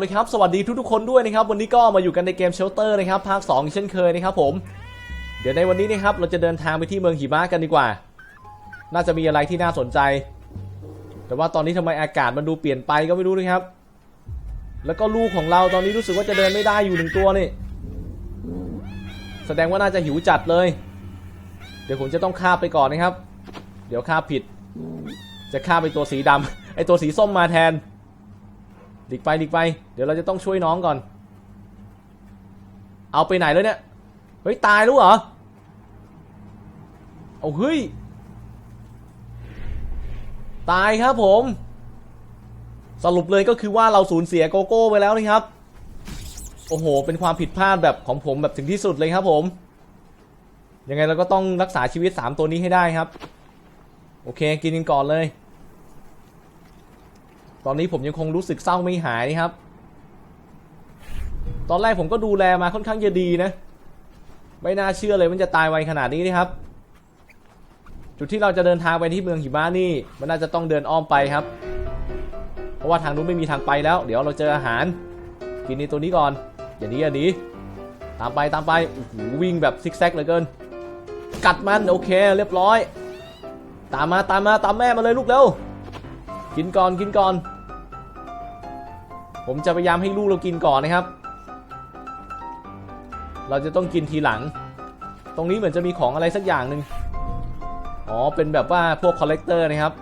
เลยครับ สวัสดีทุกๆคนด้วยนะครับ วันนี้ก็มาอยู่กันในเกมเชลเตอร์นะครับภาค2อีกเช่นเคยนะครับผม เดี๋ยวในวันนี้นะครับเราจะเดินทางไปที่เมืองหิมะกันดีกว่า น่าจะมีอะไรที่น่าสนใจ แต่ว่าตอนนี้ทำไมอากาศมันดูเปลี่ยนไปก็ไม่รู้นะครับ แล้วก็ลูกของเราตอนนี้รู้สึกว่าจะเดินไม่ได้อยู่หนึ่งตัวนี่ แสดงว่าน่าจะหิวจัดเลย เดี๋ยวผมจะต้องฆ่าบไปก่อนนะครับ เดี๋ยวฆ่าบผิด จะฆ่าบไปตัวสีดำไอตัวสีส้มมาแทน ดิกไปดิกไป เดี๋ยวเราจะต้องช่วยน้องก่อน เอาไปไหนแล้วเนี่ย เฮ้ย ตายแล้เหรอ เอาเฮ้ย ตายครับผม สรุปเลยก็คือว่าเราสูญเสียโกโก้ไปแล้วนะครับ โอ้โห เป็นความผิดพลาดแบบของผมแบบถึงที่สุดเลยครับผม ยังไงเราก็ต้องรักษาชีวิต 3 ตัวนี้ให้ได้ครับ โอเค กินกันก่อนเลย ตอนนี้ผมยังคงรู้สึกเศร้าไม่หายนะครับ ตอนแรกผมก็ดูแลมาค่อนข้างจะดีนะ ไม่น่าเชื่อเลยมันจะตายไวขนาดนี้นะครับ จุดที่เราจะเดินทางไปที่เมืองหิมะนี่ มันน่าจะต้องเดินอ้อมไปครับ เพราะว่าทางนู้นไม่มีทางไปแล้ว เดี๋ยวเราเจออาหาร กินในตัวนี้ก่อน อย่าหนี้อย่าหนี้ตามไปตามไปโอ้โหวิ่งแบบซิกแซกเหลือเกิน กัดมันโอเค เรียบร้อย ตามมาตามมาตามแม่มาเลยลูกเร็วกินก่อนกินก่อน ผมจะพยายามให้ลูกเรากินก่อนนะครับ เราจะต้องกินทีหลัง ตรงนี้เหมือนจะมีของอะไรสักอย่างหนึ่งอ๋อ เป็นแบบว่าพวกคอลเลกเตอร์นะครับ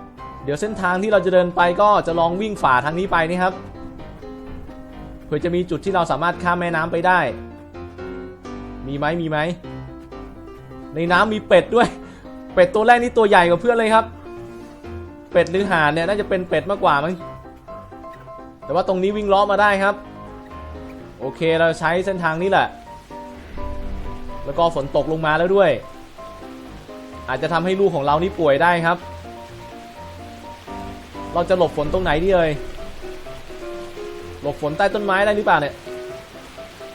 เดี๋ยวเส้นทางที่เราจะเดินไปก็จะลองวิ่งฝ่าทางนี้ไปนะครับ เพื่อจะมีจุดที่เราสามารถข้ามแม่น้ำไปได้ มีไหมมีไหม ในน้ำมีเป็ดด้วย เป็ดตัวแรกนี่ตัวใหญ่กว่าเพื่อนเลยครับ เป็ดหรือห่านเนี่ยน่าจะเป็นเป็ดมากกว่ามั้ง แต่ว่าตรงนี้วิ่งล้อมาได้ครับ โอเคเราใช้เส้นทางนี้แหละ แล้วก็ฝนตกลงมาแล้วด้วย อาจจะทำให้ลูกของเรานี่ป่วยได้ครับ เราจะหลบฝนตรงไหนดีเลยหลบฝนใต้ต้นไม้ได้หรือเปล่าเนี่ย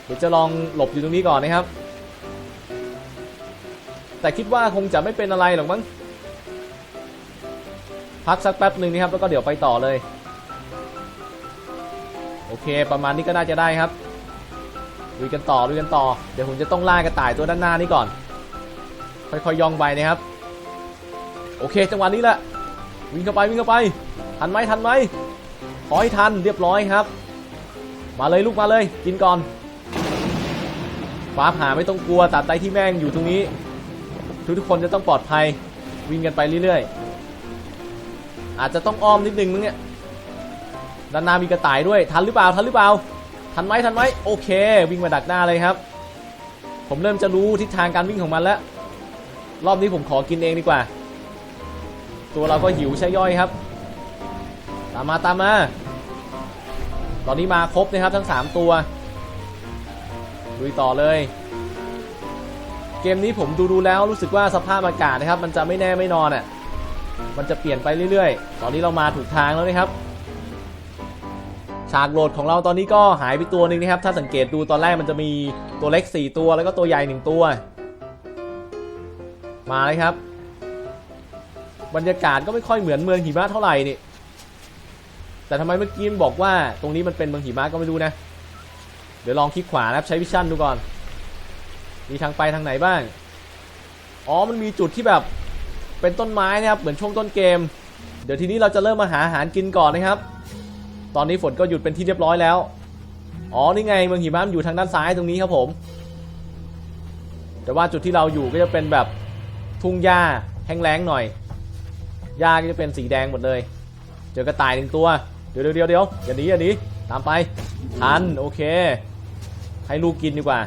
เดี๋ยวจะลองหลบอยู่ตรงนี้ก่อนนะครับ แต่คิดว่าคงจะไม่เป็นอะไรหรอกมั้งพักสักแป๊บหนึ่งนะครับแล้วก็เดี๋ยวไปต่อเลย เค ประมาณนี้ก็น่าจะได้ครับลุยกันต่อลุยกันต่อ เดี๋ยวผมจะต้องล่ากระต่ายตัวด้านหน้านี้ก่อน ค่อยๆย่องไปนะครับ โอเค จังหวะนี้แหละ วิ่งเข้าไปวิ่งเข้าไป ทันไหมทันไหมขอให้ทันเรียบร้อยครับ มาเลยลูกมาเลย กินก่อนฟ้าผ่าไม่ต้องกลัวตัดไตที่แม่งอยู่ตรงนี้ ทุกทุกคนจะต้องปลอดภัย วิ่งกันไปเรื่อยๆ อาจจะต้องอ้อมนิดนึงมึงเนี่ย ด้านหน้ามีกระต่ายด้วยทันหรือเปล่าทันหรือเปล่าทันไหมทันไหมโอเค วิ่งมาดักหน้าเลยครับ ผมเริ่มจะรู้ทิศทางการวิ่งของมันแล้ว รอบนี้ผมขอกินเองดีกว่า ตัวเราก็หิวใช่ย่อยครับ ตามมาตามมา ตอนนี้มาครบนะครับทั้ง 3 ตัวลุยต่อเลย เกมนี้ผมดูดูแล้วรู้สึกว่าสภาพอากาศนะครับ มันจะไม่แน่ไม่นอนอะมันจะเปลี่ยนไปเรื่อยๆ ตอนนี้เรามาถูกทางแล้วนะครับ ฉากโหลดของเราตอนนี้ก็หายไปตัวหนึ่งนะครับ ถ้าสังเกตดูตอนแรกมันจะมีตัวเล็ก 4 ตัวแล้วก็ตัวใหญ่ 1 ตัว มาเลยครับ บรรยากาศก็ไม่ค่อยเหมือนเมืองหิมะเท่าไหร่นี่ แต่ทำไมเมื่อกี้มบอกว่าตรงนี้มันเป็นเมืองหิมะก็ไม่รู้นะ เดี๋ยวลองคลิกขวานะครับใช้วิชั่นดูก่อน มีทางไปทางไหนบ้าง อ๋อมันมีจุดที่แบบเป็นต้นไม้นะครับเหมือนช่วงต้นเกม เดี๋ยวทีนี้เราจะเริ่มมาหาอาหารกินก่อนนะครับ ตอนนี้ฝนก็หยุดเป็นที่เรียบร้อยแล้ว อ๋อ นี่ไงเมืองหิมะมันอยู่ทางด้านซ้ายตรงนี้ครับผม แต่ว่าจุดที่เราอยู่ก็จะเป็นแบบทุ่งหญ้าแห้งแล้งหน่อย หญ้าก็จะเป็นสีแดงหมดเลย เจอกระต่ายหนึ่งตัวเดี๋ยวเดี๋ยวเดี๋ยวเดี๋ยวอย่าหนีอย่าหนีตามไป ทัน โอเค ให้ลูกกินดีกว่า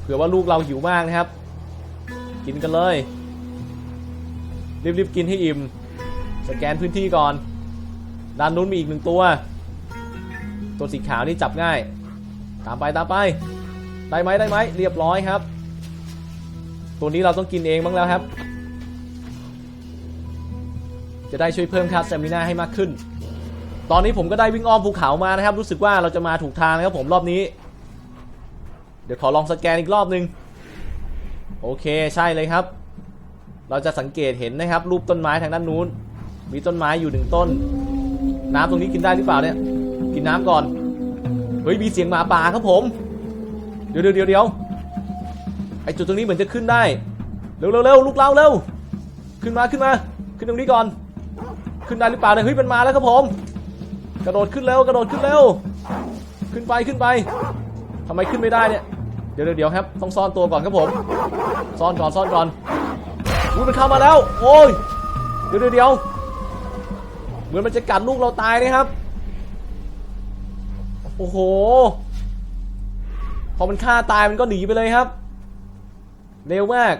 เผื่อว่าลูกเราหิวมากนะครับ กินกันเลย รีบๆกินให้อิ่ม สแกนพื้นที่ก่อน ด้านนู้นมีอีกหนึ่งตัว ตัวสีขาวนี่จับง่าย ตามไปตามไป ได้ไหมได้ไหมเรียบร้อยครับ ตัวนี้เราต้องกินเองบ้างแล้วครับ จะได้ช่วยเพิ่มค่าสเตมินาให้มากขึ้น ตอนนี้ผมก็ได้วิ่งอ้อมภูเขามานะครับ รู้สึกว่าเราจะมาถูกทางนะครับผมรอบนี้ เดี๋ยวขอลองสแกนอีกรอบนึง โอเคใช่เลยครับ เราจะสังเกตเห็นนะครับ รูปต้นไม้ทางด้านนู้น มีต้นไม้อยู่หนึ่งต้น น้ำตรงนี้กินได้หรือเปล่าเนี่ย กินน้ำก่อน เฮ้ย มีเสียงหมาป่าครับผม เดี๋ยวเดี๋ยวเดี๋ยวไอจุดตรงนี้เหมือนจะขึ้นได้ เร็วเร็วเร็วลูกเราเร็ว ขึ้นมาขึ้นมา ขึ้นตรงนี้ก่อน ขึ้นได้หรือเปล่าเนี่ยเฮ้ยมันมาแล้วครับผม กระโดดขึ้นเร็วกระโดดขึ้นเร็ว ขึ้นไปขึ้นไปทำไมขึ้นไม่ได้เนี่ย เดี๋ยวเดี๋ยวครับ ต้องซ่อนตัวก่อนครับผม ซ่อนก่อนซ่อนก่อนอุ้มันเข้ามาแล้ว โอ้ย เดี๋ยวเดี๋ยวเหมือนมันจะกัดลูกเราตายนะครับ โอ้โห พอมันฆ่าตายมันก็หนีไปเลยครับ เร็วมาก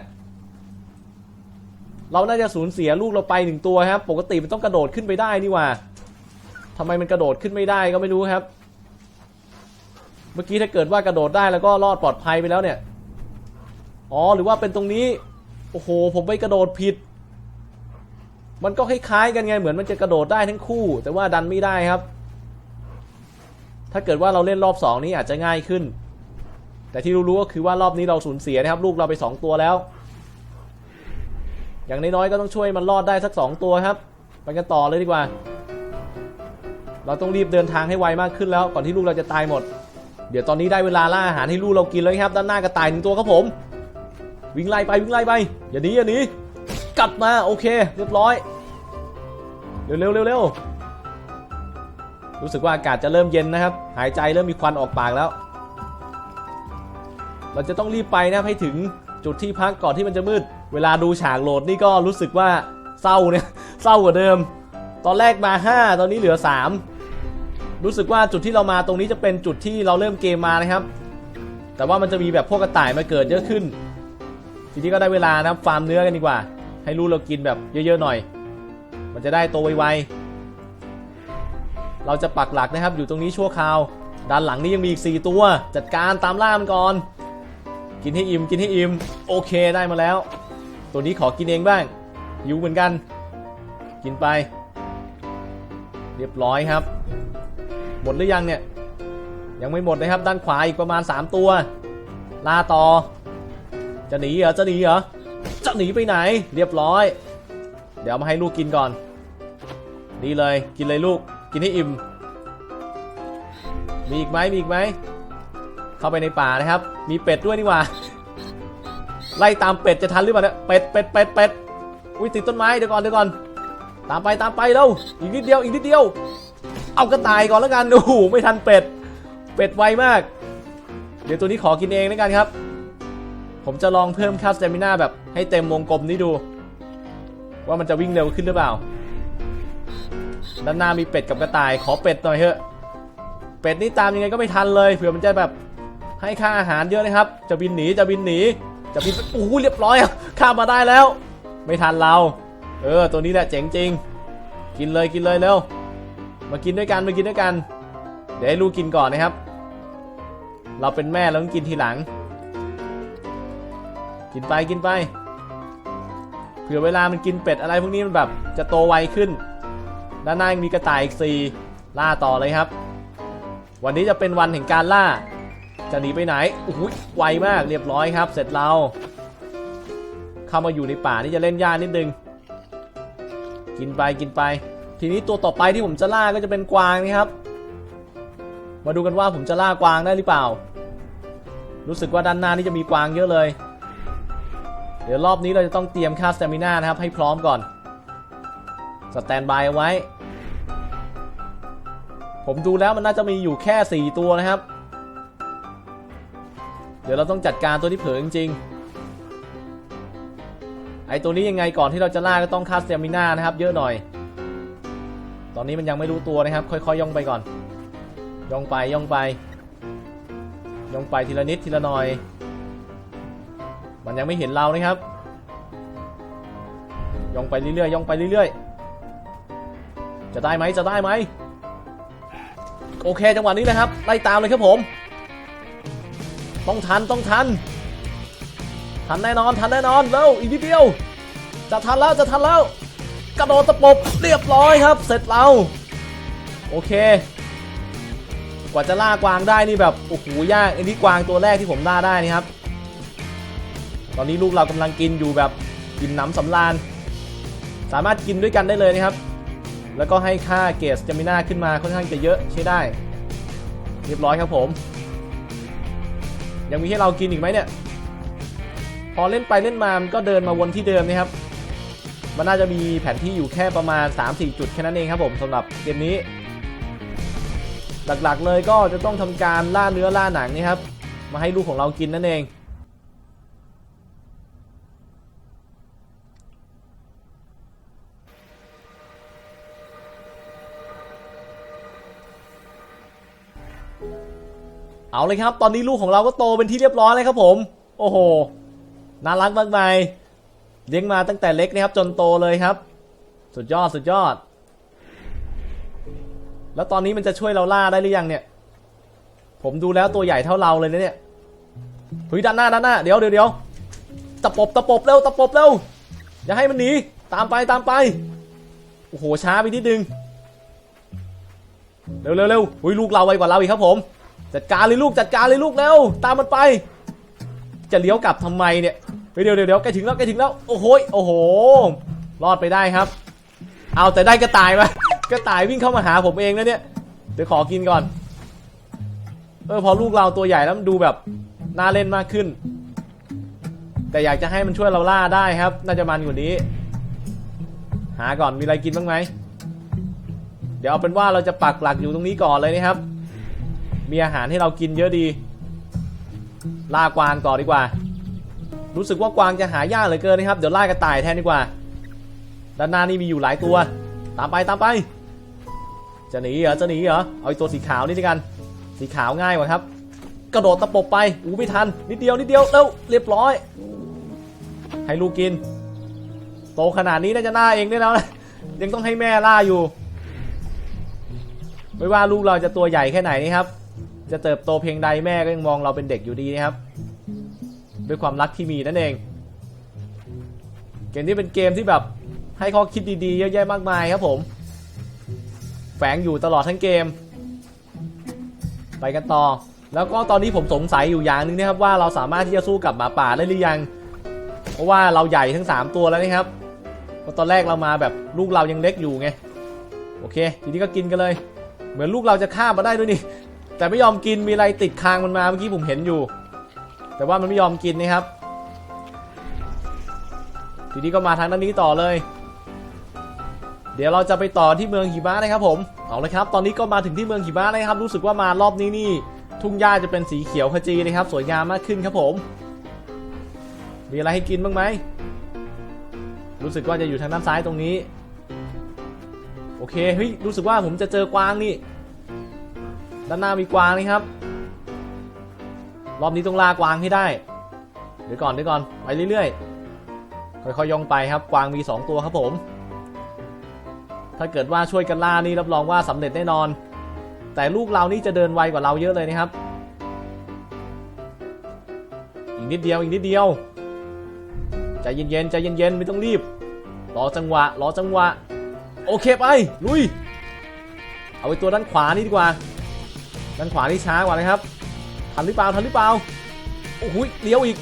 เราน่าจะสูญเสียลูกเราไปหนึ่งตัวครับ ปกติมันต้องกระโดดขึ้นไปได้นี่หว่าทำไมมันกระโดดขึ้นไม่ได้ก็ไม่รู้ครับ เมื่อกี้ถ้าเกิดว่ากระโดดได้แล้วก็รอดปลอดภัยไปแล้วเนี่ย อ๋อหรือว่าเป็นตรงนี้ โอ้โห ผมไปกระโดดผิด มันก็คล้ายๆกันไงเหมือนมันจะกระโดดได้ทั้งคู่ แต่ว่าดันไม่ได้ครับ ถ้าเกิดว่าเราเล่นรอบสองนี้อาจจะง่ายขึ้น แต่ที่รู้ๆก็คือว่ารอบนี้เราสูญเสียนะครับ ลูกเราไปสองตัวแล้ว อย่างน้อยๆก็ต้องช่วยมันรอดได้สักสองตัวครับ ไปกันต่อเลยดีกว่า เราต้องรีบเดินทางให้ไวมากขึ้นแล้ว ก่อนที่ลูกเราจะตายหมด เดี๋ยวตอนนี้ได้เวลาล่าอาหารให้ลูกเรากินแล้วครับ ด้านหน้ากระต่ายหนึ่งตัวครับผม วิ่งไล่ไปวิ่งไล่ไปอย่าหนีอย่าหนีกลับมาโอเค เรียบร้อย เร็วเร็วเร็วเร็ว รู้สึกว่าอากาศจะเริ่มเย็นนะครับ หายใจเริ่มมีควันออกปากแล้ว เราจะต้องรีบไปนะครับให้ถึงจุดที่พักก่อนที่มันจะมืด เวลาดูฉากโหลดนี่ก็รู้สึกว่าเศร้าเนี่ยเศร้ากว่าเดิม ตอนแรกมา 5 ตอนนี้เหลือ 3 รู้สึกว่าจุดที่เรามาตรงนี้จะเป็นจุดที่เราเริ่มเกมมานะครับ แต่ว่ามันจะมีแบบพวกกระต่ายมาเกิดเยอะขึ้น ทีนี้ก็ได้เวลานะครับฟาร์มเนื้อกันดีกว่า ให้ลูกเรากินแบบเยอะๆหน่อย มันจะได้โตไวๆ เราจะปักหลักนะครับอยู่ตรงนี้ชั่วคราว ด้านหลังนี้ยังมีอีก 4 ตัว จัดการตามล่ามันก่อน กินให้อิ่มกินให้อิ่มโอเคได้มาแล้ว ตัวนี้ขอกินเองบ้างหิวเหมือนกัน กินไป เรียบร้อยครับ หมดหรือยังเนี่ย ยังไม่หมดนะครับ ด้านขวาอีกประมาณ 3 ตัว ล่าต่อ จะหนีเหรอจะหนีเหรอจะหนีไปไหน เรียบร้อย เดี๋ยวมาให้ลูกกินก่อนนี่เลยกินเลยลูก กินให้อิ่ม มีอีกไหมมีอีกไหม เข้าไปในป่านะครับ มีเป็ดด้วยนี่หว่า ไล่ตามเป็ดจะทันหรือเปล่าเนี่ย เป็ด เป็ด เป็ด เป็ด อุ้ยติดต้นไม้เดี๋ยวก่อนเดี๋ยวก่อน ตามไปตามไปแล้วอีกนิดเดียวอีกนิดเดียว เอากระต่ายก่อนแล้วกัน โอ้โหไม่ทันเป็ด เป็ดไวมาก เดี๋ยวตัวนี้ขอกินเองแล้วกันครับ ผมจะลองเพิ่มค่าสเตมิน่าแบบให้เต็มวงกลมนี้ดู ว่ามันจะวิ่งเร็วขึ้นหรือเปล่า ด้านหน้ามีเป็ดกับกระต่าย ขอเป็ดหน่อยเถอะ เป็ดนี่ตามยังไงก็ไม่ทันเลย เผื่อมันจะแบบให้ค่าอาหารเยอะนะครับ จะบินหนี จะบินหนี จะบินโอ้โหเรียบร้อยข้ามมาได้แล้ว ไม่ทันเรา เออ ตัวนี้แหละเจ๋งจริง กินเลยกินเลยเร็ว มากินด้วยกัน มากินด้วยกัน เดี๋ยวให้ลูกกินก่อนนะครับ เราเป็นแม่เราต้องกินทีหลัง กินไปกินไป เผื่อเวลามันกินเป็ดอะไรพวกนี้มันแบบจะโตไวขึ้น ด้านหน้ามีกระต่ายอีกสี่ล่าต่อเลยครับ วันนี้จะเป็นวันแห่งการล่า จะหนีไปไหนโอ้โหไวมากเรียบร้อยครับ เสร็จเรา เข้ามาอยู่ในป่านี่จะเล่นยากนิดนึง กินไปกินไป ทีนี้ตัวต่อไปที่ผมจะล่าก็จะเป็นกวางนะครับ มาดูกันว่าผมจะล่ากวางได้หรือเปล่า รู้สึกว่าด้านหน้านี่จะมีกวางเยอะเลย เดี๋ยวรอบนี้เราจะต้องเตรียมค่าสเตมิน่านะครับให้พร้อมก่อนสแตนบายเอาไว้ ผมดูแล้วมันน่าจะมีอยู่แค่ 4 ตัวนะครับ เดี๋ยวเราต้องจัดการตัวที่เผลอจริงๆไอตัวนี้ยังไงก่อนที่เราจะล่าก็ต้องคาสเตมิน่านะครับ เยอะหน่อย ตอนนี้มันยังไม่รู้ตัวนะครับ ค่อยๆย่องไปก่อน ย่องไปย่องไป ย่องไปทีละนิดทีละหน่อย มันยังไม่เห็นเรานะครับ ย่องไปเรื่อยๆย่องไปเรื่อยๆจะได้ไหมจะได้ไหม โอเคจังหวะนี้เลยครับไล่ตามเลยครับผม ต้องทันต้องทัน ทันแน่นอนทันแน่นอนเร็วอีกนิดเดียว จะทันแล้วจะทันแล้ว กระโดดตะปบเรียบร้อยครับ เสร็จเราโอเค กว่าจะล่ากวางได้นี่แบบโอ้โหยากอันนี้กวางตัวแรกที่ผมล่าได้นี่ครับ ตอนนี้ลูกเรากำลังกินอยู่แบบกินน้ำสำราญสามารถกินด้วยกันได้เลยนะครับ แล้วก็ให้ค่าเกสจามิน่าขึ้นมาค่อนข้างจะเยอะใช้ได้ เรียบร้อยครับผม ยังมีให้เรากินอีกไหมเนี่ย พอเล่นไปเล่นมามันก็เดินมาวนที่เดิมนะครับ มันน่าจะมีแผนที่อยู่แค่ประมาณ 3-4 จุดแค่นั้นเองครับผมสำหรับเกมนี้ หลักๆเลยก็จะต้องทำการล่าเนื้อล่าหนังนี่ครับ มาให้ลูกของเรากินนั่นเอง เอาเลยครับ ตอนนี้ลูกของเราก็โตเป็นที่เรียบร้อยเลยครับผม โอ้โห น่ารักมากมายเลี้ยงมาตั้งแต่เล็กนะครับ จนโตเลยครับ สุดยอดสุดยอด แล้วตอนนี้มันจะช่วยเราล่าได้หรือยังเนี่ย ผมดูแล้วตัวใหญ่เท่าเราเลยนะเนี่ยเฮ้ยด้านหน้าด้านหน้า เดี๋ยวเดี๋ยวเดี๋ยวตะปบตะปบเร็วตะปบเร็ว อย่าให้มันหนี ตามไปตามไป โอ้โหช้าไปนิดนึง เร็วเร็วเร็วอุ้ยลูกเราไวกว่าเราอีกครับผม จัดการเลยลูกจัดการเลยลูกเร็วตามมันไป จะเลี้ยวกลับทำไมเนี่ยเฮ้ยเดี๋ยวเดี๋ยวเดี๋ยวใกล้ถึงแล้วใกล้ถึงแล้วโอ้โหยโอ้โห รอดไปได้ครับ เอาแต่ได้กระต่ายมากระต่ายวิ่งเข้ามาหาผมเองนะเนี่ยเดี๋ยวขอกินก่อน เออพอลูกเราตัวใหญ่แล้วมันดูแบบน่าเล่นมากขึ้น แต่อยากจะให้มันช่วยเราล่าได้ครับ น่าจะมันกว่านี้ หาก่อนมีอะไรกินบ้างไหมเดี๋ยวเอาเป็นว่าเราจะปักหลักอยู่ตรงนี้ก่อนเลยนะครับ มีอาหารให้เรากินเยอะดี ล่ากวางก่อดีกว่า รู้สึกว่ากวางจะหายากเหลือเกินนะครับ เดี๋ยวล่ากระต่ายแทนดีกว่า ด้านหน้านี่มีอยู่หลายตัว ตามไปตามไป จะหนีเหรอจะหนีเหรอ เอาอตัวสีขาวนี่ดีกัน สีขาวง่ายกว่าครับ กระโดดตะปบไป อู้ไม่ทัน นิดเดียวนิดเดียวเร็วเรียบร้อย ให้ลูกกิน โตขนาดนี้น่าจะหน้าเองได้แล้วนะ ยังต้องให้แม่ล่าอยู่ไม่ว่าลูกเราจะตัวใหญ่แค่ไหนนะครับ จะเติบโตเพียงใดแม่ก็ยังมองเราเป็นเด็กอยู่ดีนะครับ ด้วยความรักที่มีนั่นเอง เกมนี้เป็นเกมที่แบบให้ข้อคิดดีๆเยอะแยะมากมายครับผม แฝงอยู่ตลอดทั้งเกม ไปกันต่อ แล้วก็ตอนนี้ผมสงสัยอยู่อย่างหนึงนะครับว่าเราสามารถที่จะสู้กับหมาป่าได้หรือยัง เพราะว่าเราใหญ่ทั้ง 3 ตัวแล้วนะครับตอนแรกเรามาแบบลูกเรายังเล็กอยู่ไง โอเค ทีนี้ก็กินกันเลย เหมือนลูกเราจะข้ามมาได้ด้วยนี่ แต่ไม่ยอมกินมีอะไรติดคางมันมาเมื่อกี้ผมเห็นอยู่ แต่ว่ามันไม่ยอมกินนะครับ ทีนี้ก็มาทางด้านนี้ต่อเลย เดี๋ยวเราจะไปต่อที่เมืองหิมะนะครับผมเอาเลยครับ ตอนนี้ก็มาถึงที่เมืองหิมะนะครับ รู้สึกว่ามารอบนี้นี่ทุ่งหญ้าจะเป็นสีเขียวขจีนะครับ สวยงามมากขึ้นครับผม มีอะไรให้กินบ้างไหมรู้สึกว่าจะอยู่ทางด้านซ้ายตรงนี้ โอเคเฮ้ยรู้สึกว่าผมจะเจอกวางนี่ ด้านหน้ามีกวางนี่ครับ รอบนี้ต้องลากวางให้ได้ เดี๋ยวก่อนเดี๋ยวก่อนไปเรื่อยๆ ค่อยๆย่องไปครับ กวางมี 2 ตัวครับผม ถ้าเกิดว่าช่วยกันล่านี่รับรองว่าสำเร็จแน่นอน แต่ลูกเรานี่จะเดินไวกว่าเราเยอะเลยนะครับ อีกนิดเดียวอีกนิดเดียวใจเย็นๆใจเย็นๆไม่ต้องรีบ รอจังหวะรอจังหวะ โอเคไปลุย เอาไปตัวด้านขวานี่ดีกว่า ด้านขวานี่ช้ากว่านะครับ ทันหรือเปล่าทันหรือเปล่าโอ้โหเลี้ยวอีก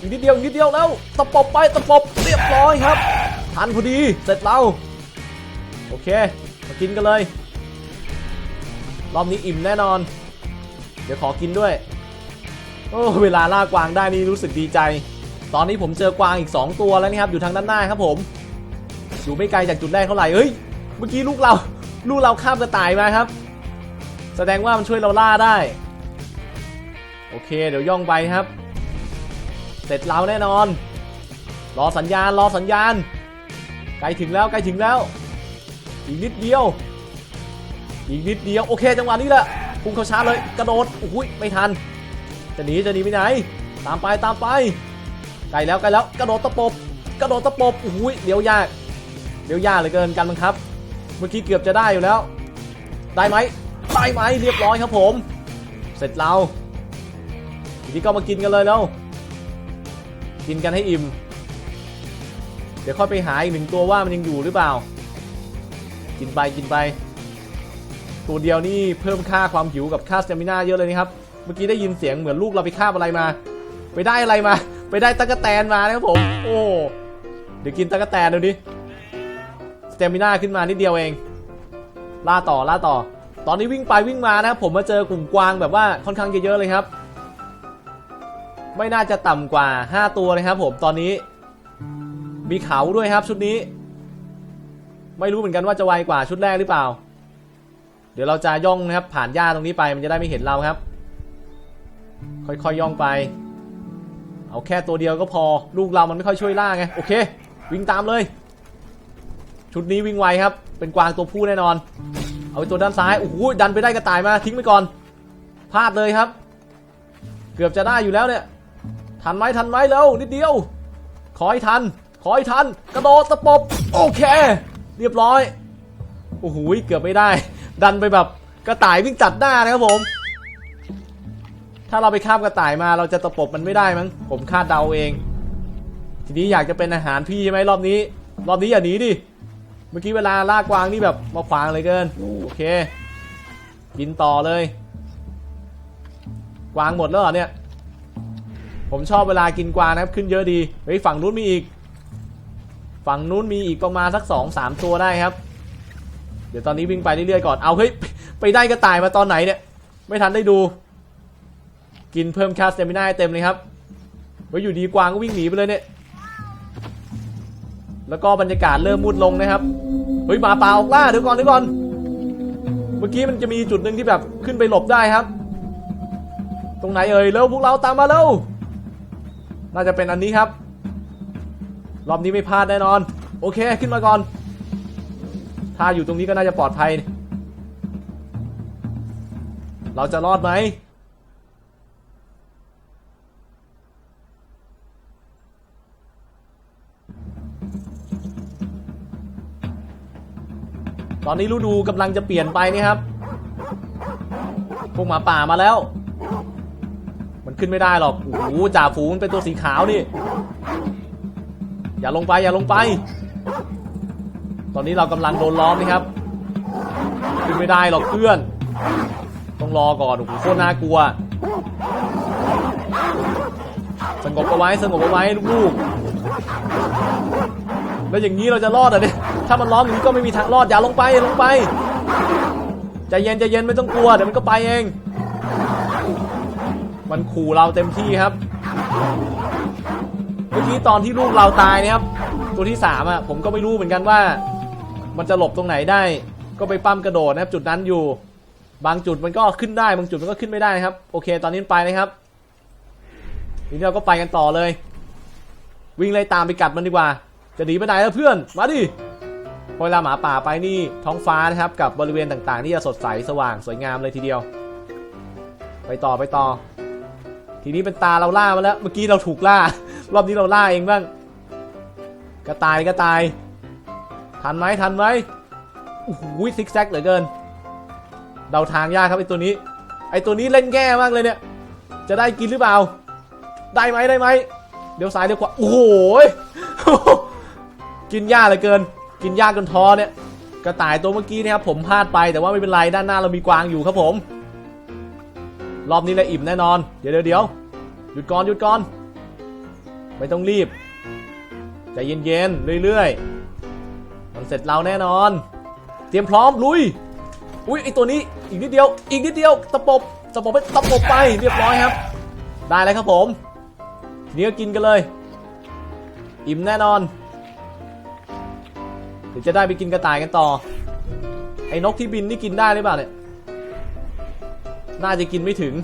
อีกนิดเดียวนิดเดียวแล้วตะปบไปตะปบเรียบร้อยครับ ทันพอดีเสร็จเราโอเคมากินกันเลย รอบนี้อิ่มแน่นอน เดี๋ยวขอกินด้วยโอ้เวลาล่ากวางได้นี่รู้สึกดีใจ ตอนนี้ผมเจอกวางอีก 2 ตัวแล้วนี่ครับอยู่ทางด้านหน้าครับผมอยู่ไม่ไกลจากจุดแรกเท่าไหร่เฮ้ยเมื่อกี้ลูกเราลูกเราข้ามกระต่ายมาครับ แสดงว่ามันช่วยเราล่าได้ โอเค เดี๋ยวย่องไปครับ เสร็จเราแน่นอน รอสัญญาณรอสัญญาณใกล้ถึงแล้วใกล้ถึงแล้ว อีกนิดเดียว อีกนิดเดียวโอเคจังหวะนี้แหละพุ่งเข้าชาร์จเลยกระโดดโอ้ยไม่ทัน จะหนีจะหนีไปไหน ตามไปตามไปใกล้แล้วใกล้แล้วกระโดดตะปบกระโดดตะปบโอ้ยเดี๋ยวยากเดี๋ยวยากเหลือเกินกันบังคับ เมื่อกี้เกือบจะได้อยู่แล้ว ได้ไหม ได้ไหมเรียบร้อยครับผม เสร็จเราทีนี้ก็มากินกันเลยแล้ว กินกันให้อิ่ม เดี๋ยวค่อยไปหาอีกหนึ่งตัวว่ามันยังอยู่หรือเปล่า กินไปกินไป ตัวเดียวนี่เพิ่มค่าความหิวกับค่าสเตมินาเยอะเลยนะครับ เมื่อกี้ได้ยินเสียงเหมือนลูกเราไปคาบอะไรมา ไปได้อะไรมา ไปได้ตะกแตนมานะครับผม โอ้เดี๋ยวกินตะกแตนดูดิสเตมินาขึ้นมานิดเดียวเอง ล่าต่อล่าต่อ ตอนนี้วิ่งไปวิ่งมานะครับผมมาเจอกลุ่มกวางแบบว่าค่อนข้างเยอะๆเลยครับ ไม่น่าจะต่ำกว่า 5 ตัวเลยครับ ผมตอนนี้ มีเขาด้วยครับชุดนี้ ไม่รู้เหมือนกันว่าจะไวกว่าชุดแรกหรือเปล่า เดี๋ยวเราจะย่องนะครับ ผ่านหญ้าตรงนี้ไปมันจะได้ไม่เห็นเราครับ ค่อยๆย่องไป เอาแค่ตัวเดียวก็พอ ลูกเรามันไม่ค่อยช่วยล่าไงโอเค วิ่งตามเลย ชุดนี้วิ่งไวครับ เป็นกวางตัวผู้แน่นอน เอาไปตัวด้านซ้าย โอ้โห ดันไปได้กระต่ายมา ทิ้งไปก่อน พลาดเลยครับ เกือบจะได้อยู่แล้วเนี่ย ทันไหมทันไหมเร็วนิดเดียว ขอให้ทัน ขอให้ทัน กระโดดตะปบ โอเค เรียบร้อย โอ้โห เกือบไม่ได้ ดันไปแบบกระต่ายวิ่งจัดหน้านะครับผม ถ้าเราไปข้ามกระต่ายมาเราจะตะปบมันไม่ได้มั้ง ผมคาดเดาเอง ทีนี้อยากจะเป็นอาหารพี่ใช่ไหมรอบนี้ รอบนี้อย่าหนีดิ มื่อกี้เวลาล่ากวางนี่แบบมาขวางเลยเกิน โอเคกินต่อเลย กวางหมดแล้วเหรอเนี่ย ผมชอบเวลากินกวางนะครับ ขึ้นเยอะดี เฮ้ยฝั่งนู้นมีอีก ฝั่งนู้นมีอีกประมาณสักสองสามตัวได้ครับ เดี๋ยวตอนนี้วิ่งไปเรื่อยๆก่อน เอาเฮ้ยไปได้กระต่ายมาตอนไหนเนี่ย ไม่ทันได้ดู กินเพิ่มแคสเตมิน่าให้เต็มเลยครับเฮ้ยอยู่ดีกวางก็วิ่งหนีไปเลยเนี่ยแล้วก็บรรยากาศเริ่มมืดลงนะครับ เฮ้ยหมาป่าออกล่าเดี๋ยวก่อนเดี๋ยวก่อน เมื่อกี้มันจะมีจุดหนึ่งที่แบบขึ้นไปหลบได้ครับ ตรงไหนเอ่ยเร็วพวกเราตามมาเร็วน่าจะเป็นอันนี้ครับ รอบนี้ไม่พลาดแน่นอน โอเคขึ้นมาก่อน ถ้าอยู่ตรงนี้ก็น่าจะปลอดภัย เราจะรอดไหม ตอนนี้ฤดูกำลังจะเปลี่ยนไปนี่ครับ พวกหมาป่ามาแล้ว มันขึ้นไม่ได้หรอก โอ้โหจ่าฝูงมันเป็นตัวสีขาวนี่ อย่าลงไปอย่าลงไป ตอนนี้เรากำลังโดนล้อมนี่ครับ ขึ้นไม่ได้หรอกเพื่อน ต้องรอก่อนโอ้โหโคตรน่ากลัว สงบเอาไว้สงบเอาไว้ลูกๆแล้วอย่างนี้เราจะรอดเหรอเนี่ย ถ้ามันล้อมอย่างนี้ก็ไม่มีทางรอดอย่าลงไปอย่าลงไปใจเย็นใจเย็นไม่ต้องกลัวเดี๋ยวมันก็ไปเอง มันขู่เราเต็มที่ครับเมื่อกี้ตอนที่ลูกเราตายนะครับ ตัวที่สามอะผมก็ไม่รู้เหมือนกันว่า มันจะหลบตรงไหนได้ ก็ไปปั้มกระโดดนะครับ จุดนั้นอยู่ บางจุดมันก็ขึ้นได้ บางจุดมันก็ขึ้นไม่ได้นะครับ โอเค ตอนนี้ไปนะครับทีนี้เราก็ไปกันต่อเลย วิ่งไล่ตามไปกัดมันดีกว่า จะหนีไปไหนแล้วเพื่อนมาดิ เวลาหมาป่าไปนี่ท้องฟ้านะครับกับบริเวณต่างๆ ที่จะสดใสสว่างสวยงามเลยทีเดียว ไปต่อไปต่อ ทีนี้เป็นตาเราล่ามาแล้วเมื่อกี้เราถูกล่า รอบนี้เราล่าเองบ้างกระต่ายกระต่าย ทันไหมทันไหมโอ้โหซิกแซกเหลือเกิน เดาทางยากครับไอตัวนี้ ไอตัวนี้เล่นแง่มากเลยเนี่ย จะได้กินหรือเปล่า ได้ไหมได้ไหมเดี๋ยวซ้ายเดี๋ยวขวาโอ้โหกินยากเหลือเกิน กินยากจนท้อเนี่ยกระต่ายตัวเมื่อกี้นะครับผมพลาดไปแต่ว่าไม่เป็นไรด้านหน้าเรามีกวางอยู่ครับผม รอบนี้เราอิ่มแน่นอนเดี๋ยวเดี๋ยวเดี๋ยวหยุดก่อนหยุดก่อน ไม่ต้องรีบใจเย็นๆเรื่อยๆมันเสร็จเราแน่นอน เตรียมพร้อมลุยอุ้ยไอตัวนี้อีกนิดเดียว อีกนิดเดียวตะปบตะปบไปตะปบไปเรียบร้อยครับ ได้เลยครับผมทีนี้ก็กินกันเลย อิ่มแน่นอน เดี๋ยวจะได้ไปกินกระต่ายกันต่อ ไอ้นกที่บินนี่กินได้หรือเปล่าเนี่ย น่าจะกินไม่ถึง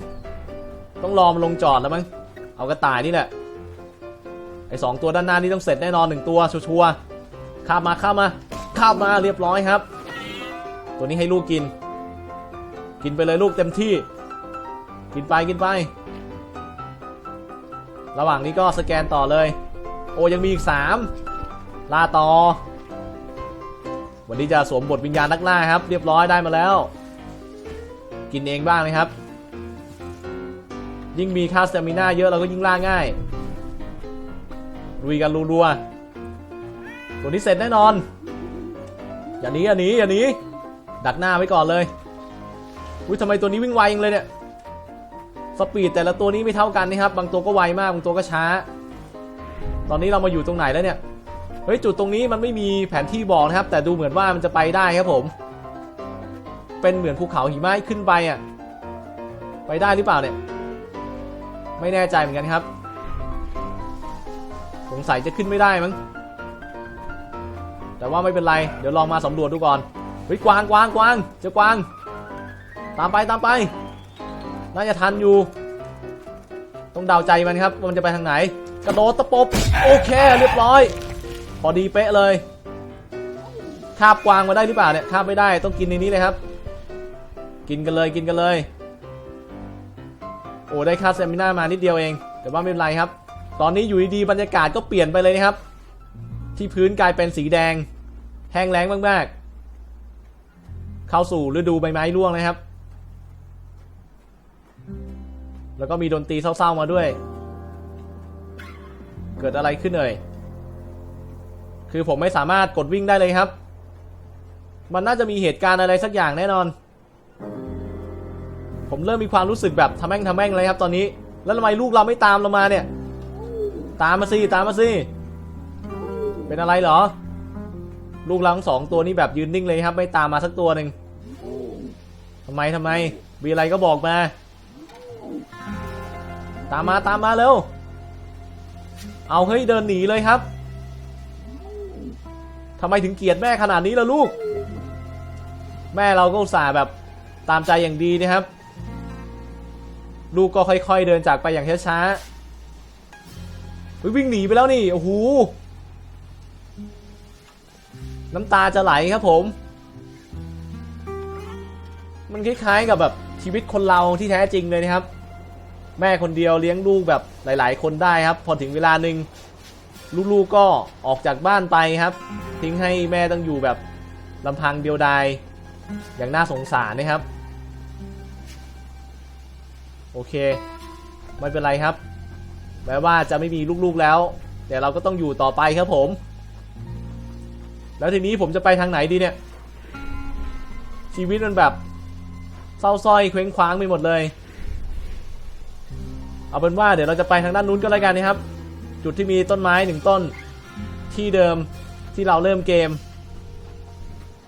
ต้องรอมันลงจอดแล้วมั้ง เอากระต่ายนี่แหละ ไอ้สองตัวด้านหน้านี่ต้องเสร็จแน่นอนหนึ่งตัวชัวร์ๆข้ามาข้ามาข้ามมาเรียบร้อยครับ ตัวนี้ให้ลูกกิน กินไปเลยลูกเต็มที่ กินไปกินไป ระหว่างนี้ก็สแกนต่อเลย โอ้ยังมีอีกสามล่าต่อ วันนี้จะสวมบทวิญญาณนักล่าครับ เรียบร้อยได้มาแล้ว กินเองบ้างนะครับ ยิ่งมีค่าสเตมิน่าเยอะเราก็ยิ่งล่าง่ายลุยกันรัวๆตัวนี้เสร็จแน่นอน อย่าหนีอย่าหนีอย่าหนีดักหน้าไว้ก่อนเลยอุ้ยทำไมตัวนี้วิ่งไวจังเลยเนี่ยสปีดแต่ละตัวนี้ไม่เท่ากันนะครับ บางตัวก็ไวมากบางตัวก็ช้า ตอนนี้เรามาอยู่ตรงไหนแล้วเนี่ย เฮ้ยจุดตรงนี้มันไม่มีแผนที่บอกนะครับ แต่ดูเหมือนว่ามันจะไปได้ครับผม เป็นเหมือนภูเขาหิมะขึ้นไปอะ ไปได้หรือเปล่าเนี่ย ไม่แน่ใจเหมือนกันครับ สงสัยจะขึ้นไม่ได้มั้ง แต่ว่าไม่เป็นไร เดี๋ยวลองมาสำรวจดูก่อน เฮ้ยกวางกวางกวางเจอกวาง ตามไปตามไป น่าจะทันอยู่ ต้องเดาใจมันครับว่ามันจะไปทางไหน กระโดดตะปบ โอเค เรียบร้อย พอดีเป๊ะเลยคาบกวางมาได้หรือเปล่าเนี่ยคาบไม่ได้ต้องกินในนี้เลยครับ กินกันเลยกินกันเลย โอ้ได้ค่าเซมินามานิดเดียวเอง แต่ว่าไม่เป็นไรครับ ตอนนี้อยู่ดีๆบรรยากาศก็เปลี่ยนไปเลยนะครับ ที่พื้นกลายเป็นสีแดง แห้งแล้งมากๆ เข้าสู่ฤดูใบไม้ร่วงนะครับ แล้วก็มีดนตรีเศร้าๆมาด้วย เกิดอะไรขึ้นเอ่ย คือผมไม่สามารถกดวิ่งได้เลยครับ มันน่าจะมีเหตุการณ์อะไรสักอย่างแน่นอน ผมเริ่มมีความรู้สึกแบบทำแม่งทำแม่งเลยครับตอนนี้ แล้วทำไมลูกเราไม่ตามเรามาเนี่ย ตามมาสิตามมาสิ เป็นอะไรเหรอ ลูกเราทั้งสองตัวนี้แบบยืนนิ่งเลยครับ ไม่ตามมาสักตัวหนึ่งทำไมทำไม มีอะไรก็บอกมา ตามมาตามมาเร็ว เอาเฮ้ยเดินหนีเลยครับ ทำไมถึงเกลียดแม่ขนาดนี้ล่ะลูก แม่เราก็อุตส่าห์แบบตามใจอย่างดีนะครับ ลูกก็ค่อย ๆ เดินจากไปอย่างช้าๆเฮ้ยวิ่งหนีไปแล้วนี่โอ้โหน้ำตาจะไหลครับผม มันคล้าย ๆ กับแบบชีวิตคนเราที่แท้จริงเลยนะครับ แม่คนเดียวเลี้ยงลูกแบบหลาย ๆ คนได้ครับ พอถึงเวลาหนึ่ง ลูกๆก็ออกจากบ้านไปครับ ทิ้งให้แม่ต้องอยู่แบบลำพังเดียวดายอย่างน่าสงสารนะครับ โอเค ไม่เป็นไรครับ แม้ว่าจะไม่มีลูกๆแล้ว แต่เราก็ต้องอยู่ต่อไปครับผม แล้วทีนี้ผมจะไปทางไหนดีเนี่ย ชีวิตมันแบบเศร้าส้อยเคว้งคว้างไปหมดเลย เอาเป็นว่าเดี๋ยวเราจะไปทางด้านนู้นก็แล้วกันนะครับ จุดที่มีต้นไม้หนึ่งต้นที่เดิมที่เราเริ่มเกม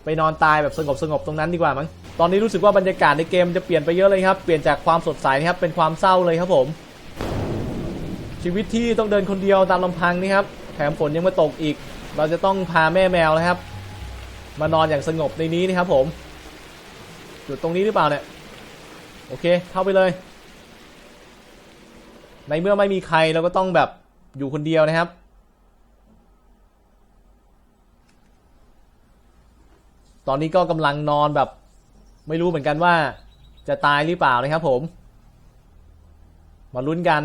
ไปนอนตายแบบสงบสงบตรงนั้นดีกว่ามั้งตอนนี้รู้สึกว่าบรรยากาศในเกมจะเปลี่ยนไปเยอะเลยครับเปลี่ยนจากความสดใสนะครับเป็นความเศร้าเลยครับผม ชีวิตที่ต้องเดินคนเดียวตามลำพังนี่ครับแถมฝนยังมาตกอีก เราจะต้องพาแม่แมวนะครับ มานอนอย่างสงบในนี้นะครับผมจุดตรงนี้หรือเปล่าเนี่ยโอเคเข้าไปเลย ในเมื่อไม่มีใครเราก็ต้องแบบ อยู่คนเดียวนะครับ ตอนนี้ก็กำลังนอนแบบ ไม่รู้เหมือนกันว่า จะตายหรือเปล่านะครับผม มาลุ้นกัน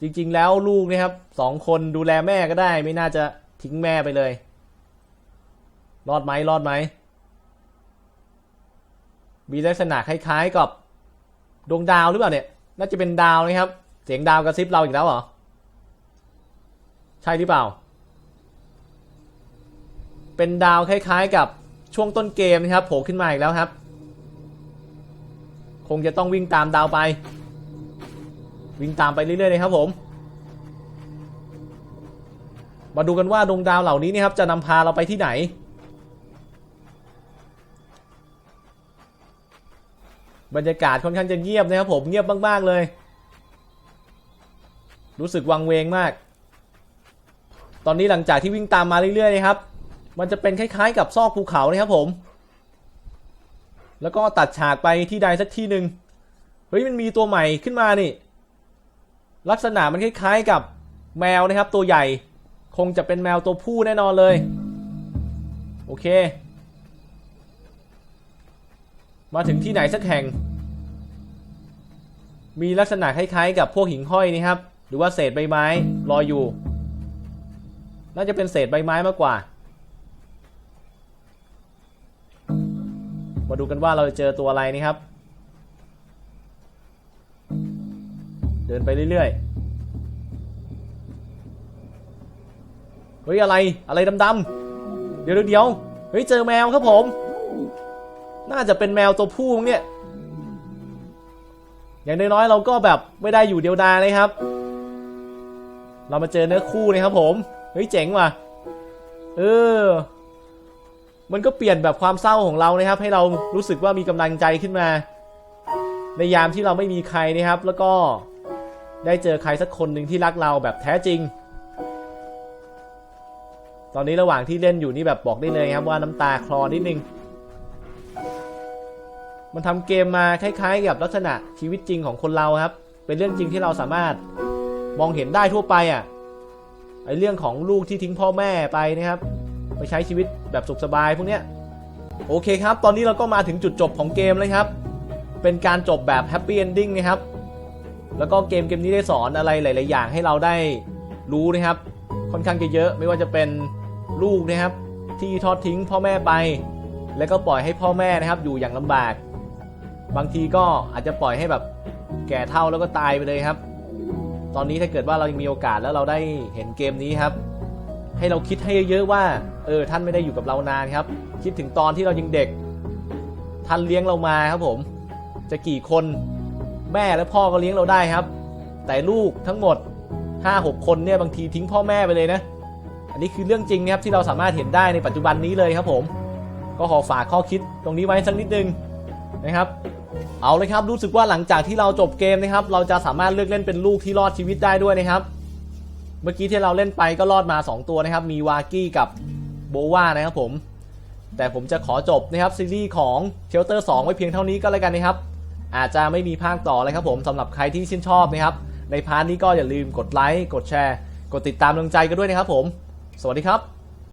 จริง ๆ แล้วลูกนะครับสองคนดูแลแม่ก็ได้ ไม่น่าจะทิ้งแม่ไปเลย รอดไหมรอดไหมมีลักษณะคล้าย ๆกับดวงดาวหรือเปล่าเนี่ย น่าจะเป็นดาวนะครับ เสียงดาวกระซิบเราอีกแล้วเหรอ ใช่หรือเปล่า เป็นดาวคล้ายๆกับช่วงต้นเกมนะครับโผล่ขึ้นมาอีกแล้วครับ คงจะต้องวิ่งตามดาวไป วิ่งตามไปเรื่อยๆเลยครับผม มาดูกันว่าดวงดาวเหล่านี้นะครับจะนำพาเราไปที่ไหน บรรยากาศค่อนข้างจะเงียบนะครับผมเงียบมากๆเลย รู้สึกวังเวงมาก ตอนนี้หลังจากที่วิ่งตามมาเรื่อยๆนะครับ มันจะเป็นคล้ายๆ กับซอกภูเขานะครับผม แล้วก็ตัดฉากไปที่ใดสักที่หนึ่งเฮ้ยมันมีตัวใหม่ขึ้นมานี่ ลักษณะมันคล้ายๆกับแมวนะครับ ตัวใหญ่ คงจะเป็นแมวตัวผู้แน่นอนเลย โอเค มาถึงที่ไหนสักแห่ง มีลักษณะคล้ายๆ กับพวกหิ่งห้อยนี่ครับ หรือว่าเศษใบไม้ลอยอยู่ น่าจะเป็นเศษใบไม้มากกว่า มาดูกันว่าเราจะเจอตัวอะไรนี่ครับ เดินไปเรื่อยๆ เฮ้ยอะไรอะไรดำๆ เดี๋ยวเดี๋ยวเฮ้ยเจอแมวครับผม น่าจะเป็นแมวตัวผู้มั้งเนี่ย อย่างน้อยๆเราก็แบบไม่ได้อยู่เดียวดายเลยครับ เรามาเจอเนื้อคู่นะครับผม เฮ้ยเจ๋งว่ะ เออ มันก็เปลี่ยนแบบความเศร้าของเรานะครับ ให้เรารู้สึกว่ามีกำลังใจขึ้นมา ในยามที่เราไม่มีใครนะครับ แล้วก็ได้เจอใครสักคนหนึ่งที่รักเราแบบแท้จริง ตอนนี้ระหว่างที่เล่นอยู่นี่แบบบอกได้เลยครับว่าน้ำตาคลอนิดนึง มันทำเกมมาคล้ายๆ กับลักษณะชีวิตจริงของคนเราครับ เป็นเรื่องจริงที่เราสามารถมองเห็นได้ทั่วไปอะไอเรื่องของลูกที่ทิ้งพ่อแม่ไปนะครับไปใช้ชีวิตแบบสุขสบายพวกเนี้ยโอเคครับ ตอนนี้เราก็มาถึงจุดจบของเกมเลยครับ เป็นการจบแบบแฮปปี้เอนดิ้งนะครับ แล้วก็เกมเกมนี้ได้สอนอะไรหลาย ๆ อย่างให้เราได้รู้นะครับ ค่อนข้างจะเยอะไม่ว่าจะเป็นลูกนะครับ ที่ทอดทิ้งพ่อแม่ไป แล้วก็ปล่อยให้พ่อแม่นะครับ อยู่อย่างลำบาก บางทีก็อาจจะปล่อยให้แบบแก่เท่าแล้วก็ตายไปเลยครับ ตอนนี้ถ้าเกิดว่าเรายังมีโอกาสแล้วเราได้เห็นเกมนี้ครับ ให้เราคิดให้เยอะๆว่า เออท่านไม่ได้อยู่กับเรานานครับ คิดถึงตอนที่เรายังเด็ก ท่านเลี้ยงเรามาครับผม จะกี่คนแม่และพ่อก็เลี้ยงเราได้ครับ แต่ลูกทั้งหมด 5-6 คนเนี่ยบางทีทิ้งพ่อแม่ไปเลยนะ อันนี้คือเรื่องจริงนะครับที่เราสามารถเห็นได้ในปัจจุบันนี้เลยครับผม ก็ขอฝากข้อคิดตรงนี้ไว้สักนิดนึงนะครับ เอาเลยครับรู้สึกว่าหลังจากที่เราจบเกมนะครับ เราจะสามารถเลือกเล่นเป็นลูกที่รอดชีวิตได้ด้วยนะครับ เมื่อกี้ที่เราเล่นไปก็รอดมา 2 ตัวนะครับ มีวากี้กับโบวานะครับผม แต่ผมจะขอจบนะครับซีรีส์ของเชลเตอร์2ไว้เพียงเท่านี้ก็แล้วกันนะครับ อาจจะไม่มีภาคต่อเลยครับผมสำหรับใครที่ชื่นชอบนะครับ ในพาร์ทนี้ก็อย่าลืมกดไลค์กดแชร์ กดติดตามกำลังใจกันด้วยนะครับผม สวัสดีครับ